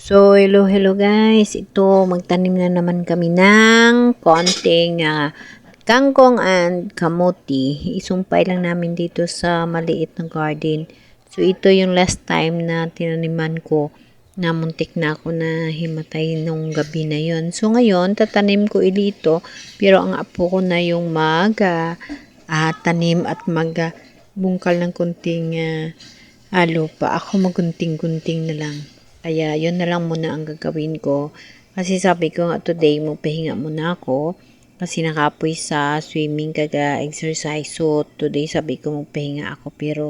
So, hello, hello guys. Ito, magtanim na naman kami ng konting ah, kangkong and kamuti. Isumpay lang namin dito sa maliit na garden. So, ito yung last time na tinaniman ko na muntik na ako na himatay nung gabi na yon. So, ngayon, tatanim ko ilito. Pero ang apo ko na yung mag ah, ah, tanim at mag ah, bungkal ng kunting ah, lupa. Ako magunting-gunting na lang. Kaya yun na lang muna ang gagawin ko. Kasi sabi ko nga today mo pahinga muna ako. Kasi nakapoy sa swimming kaga exercise. So today sabi ko magpahinga ako. Pero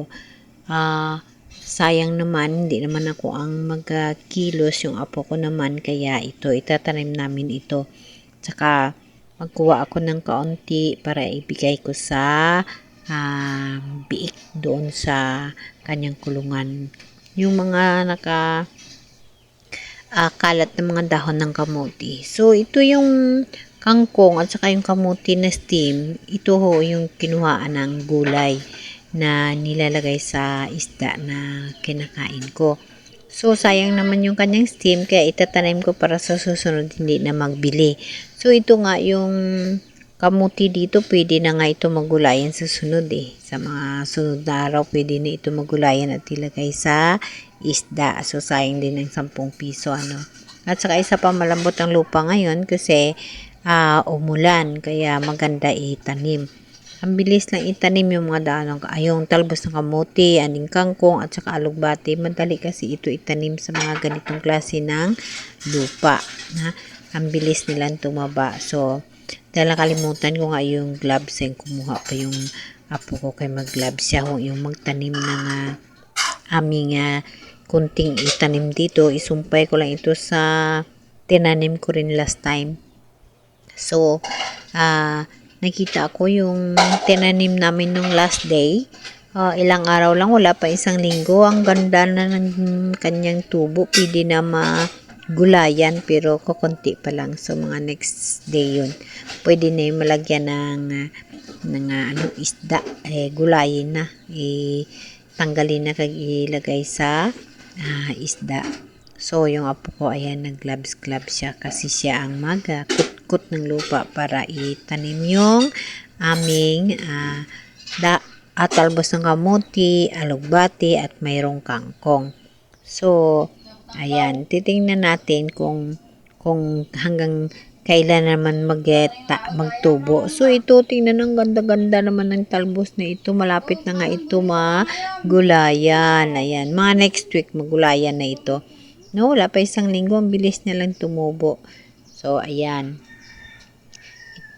ah sayang naman hindi naman ako ang magkilos yung apo ko naman. Kaya ito itatanim namin ito. Tsaka magkuha ako ng kaunti para ibigay ko sa ah, biik doon sa kanyang kulungan. Yung mga naka ah, kalat ng mga dahon ng kamuti. So, ito yung kangkong at saka yung kamuti na steam. Ito ho yung kinuhaan ng gulay na nilalagay sa isda na kinakain ko. So, sayang naman yung kanyang steam kaya itatanim ko para sa susunod hindi na magbili. So, ito nga yung kamuti dito, pwede na nga ito magulayan sa sunod eh. Sa mga sunod na araw, pwede na ito magulayan at ilagay sa isda. So, sayang din ng 10 piso, ano. At saka isa pa malambot ang lupa ngayon kasi ah, umulan, kaya maganda itanim. Ang bilis lang itanim yung mga dahon, ay yung talbos ng kamuti, aning kangkong, at saka alugbati. Madali kasi ito itanim sa mga ganitong klase ng lupa. Na, ang bilis nilang tumaba. So, dahil nakalimutan ko nga yung gloves, yung kumuha pa yung apo ko kay mag-gloves siya, yung magtanim ng ah, aming ah, kunting itanim dito. Isumpay ko lang ito sa tinanim ko rin last time. So, ah, nakita ko yung tinanim namin nung last day. Ah, ilang araw lang, wala pa isang linggo. Ang ganda na ng kanyang tubo. Pwede na magulayan, pero kukunti pa lang. So, mga next day yun. Pwede na yung malagyan ng, ah, ng ah, ano, isda. Eh, gulayin na. Eh, tanggalin na kag ilagay sa ah, isda. So, yung apo ko, ayan, nag-gloves-gloves siya kasi siya ang mag-kut ng lupa para itanim yung aming ah, da, at ng kamuti, alugbati, at mayroong kangkong. So, ayan, titingnan natin kung kung hanggang kailan naman mageta, magtubo. So, ito, tingnan ang ganda-ganda naman ng talbos na ito. Malapit na nga ito magulayan. Ayan, mga next week magulayan na ito. No, wala pa isang linggo, ang bilis na lang tumubo. So, ayan.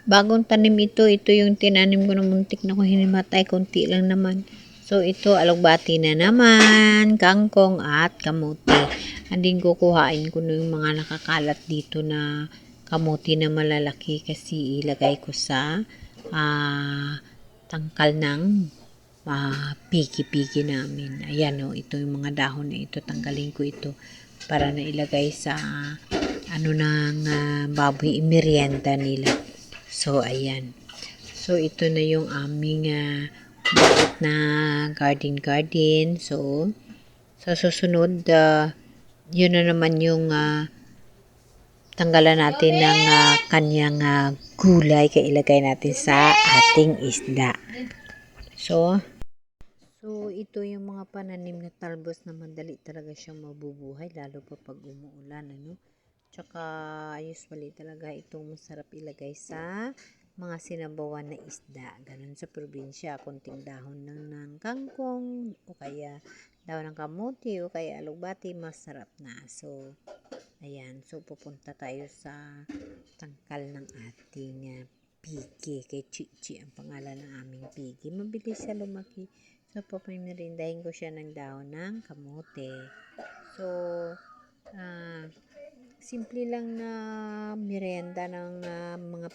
Bagong tanim ito, ito yung tinanim ko na muntik na ko hinimatay, konti lang naman. So, ito, alugbati na naman, kangkong at kamuti. Andin kukuhain ko yung mga nakakalat dito na kamuti na malalaki kasi ilagay ko sa ah, tangkal ng ah, piki-piki namin. Ayan o, ito yung mga dahon na ito. Tanggalin ko ito para na ilagay sa ano ng ah, baboy merienda nila. So, ayan. So, ito na yung aming ah, bakit na garden garden. So, sa susunod, ah, yun na naman yung ah, tanggalan natin ng ah, kanyang ah, gulay kaya ilagay natin sa ating isda. So, So, ito yung mga pananim na talbos na madali talaga siyang mabubuhay, lalo pa pag umuulan, ano? Tsaka, usually talaga itong masarap ilagay sa mga sinabawan na isda. Ganun sa probinsya, konting dahon ng, ng kangkong, o kaya dahon ng kamuti, o kaya alugbati, masarap na. So, ayan. So, pupunta tayo sa tangkal ng ating uh, pigi. Kay Chichi ang pangalan ng aming pigi. Mabilis siya lumaki. So, papamirindahin ko siya ng dahon ng kamote. So, ah, simple lang na merienda ng mga mga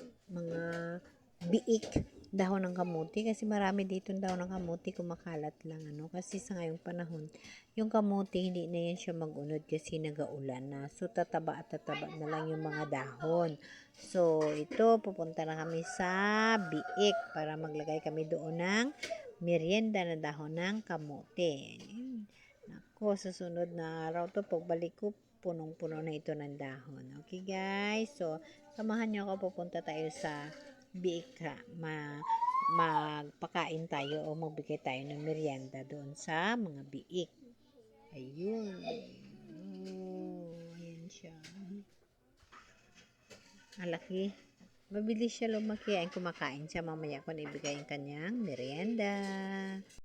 biik dahon ng kamuti kasi marami dito dahon ng kamuti kumakalat lang ano kasi sa ngayong panahon yung kamuti hindi na yan siya magunod kasi nagaulan na so tataba at tataba na lang yung mga dahon so ito pupunta na kami sa biik para maglagay kami doon ng merienda na dahon ng. Ayun. Nako, sa sunod na araw to, pagbalik ko, punong-puno na ito ng dahon. Okay guys, so samahan niyo ako pupunta tayo sa biik ha. Ma magpakain tayo o magbigay tayo ng merienda doon sa mga biik. Ayun. Oh, ayan siya. Alaki. Mabilis siya lumaki. Ay kumakain siya mamaya ko na ibigay ang kanyang merienda.